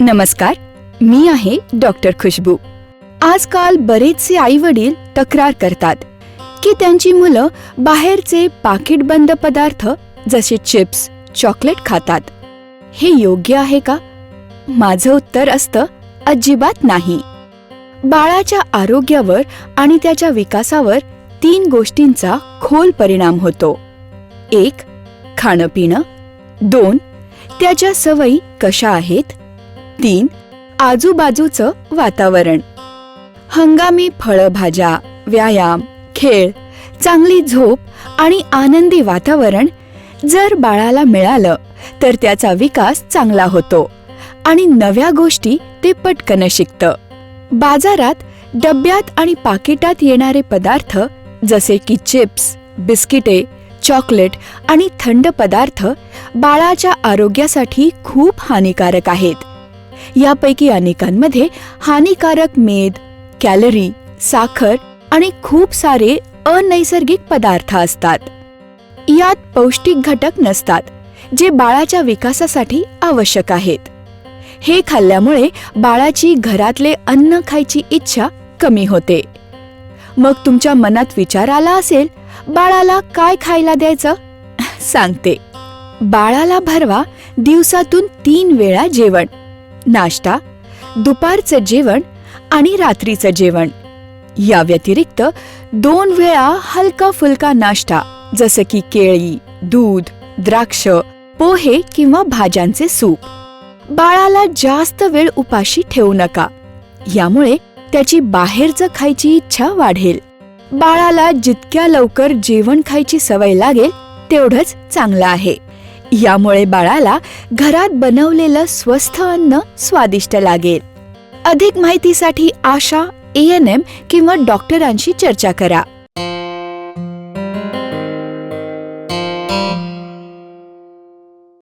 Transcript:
नमस्कार मी आहे डॉक्टर खुशबू. आजकाल बरेचसे आई वडील तक्रार करतात की त्यांची मुलं बाहेरचे पाकिटबंद पदार्थ जसे चिप्स चॉकलेट खातात. हे योग्य आहे का? माझं उत्तर असतं अजिबात नाही. बाळाच्या आरोग्यावर आणि त्याच्या विकासावर तीन गोष्टींचा खोल परिणाम होतो. एक खाणं पिणं दोन त्याच्या सवयी कशा आहेत? तीन आजूबाजूचं वातावरण. हंगामी फळभाज्या व्यायाम खेळ चांगली झोप आणि आनंदी वातावरण जर बाळाला मिळालं तर त्याचा विकास चांगला होतो आणि नव्या गोष्टी ते पटकन शिकतं. बाजारात डब्यात आणि पाकिटात येणारे पदार्थ जसे की चिप्स बिस्किटे चॉकलेट आणि थंड पदार्थ बाळाच्या आरोग्यासाठी खूप हानिकारक आहेत. यापैकी अनेकांमध्ये हानिकारक मेद कॅलरी साखर आणि खूप सारे अनैसर्गिक पदार्थ असतात. यात पौष्टिक घटक नसतात जे बाळाच्या विकासासाठी आवश्यक आहेत. हे खाल्ल्यामुळे बाळाची घरातले अन्न खायची इच्छा कमी होते. मग तुमच्या मनात विचार आला असेल बाळाला काय खायला द्यायचं? सांगते. बाळाला भरवा दिवसातून तीन वेळा जेवण. नाश्ता दुपारचं जेवण आणि रात्रीचं जेवण. या व्यतिरिक्त दोन वेळा हलका फुलका नाश्ता जसं की केळी दूध द्राक्ष पोहे किंवा भाज्यांचे सूप. बाळाला जास्त वेळ उपाशी ठेवू नका. यामुळे त्याची बाहेरचं खायची इच्छा वाढेल. बाळाला जितक्या लवकर जेवण खायची सवय लागेल तेवढंच चांगलं आहे. यामुळे बाळाला घरात बनवलेलं स्वस्थ अन्न स्वादिष्ट लागेल. अधिक माहितीसाठी आशा ए एन एम किंवा डॉक्टरांशी चर्चा करा.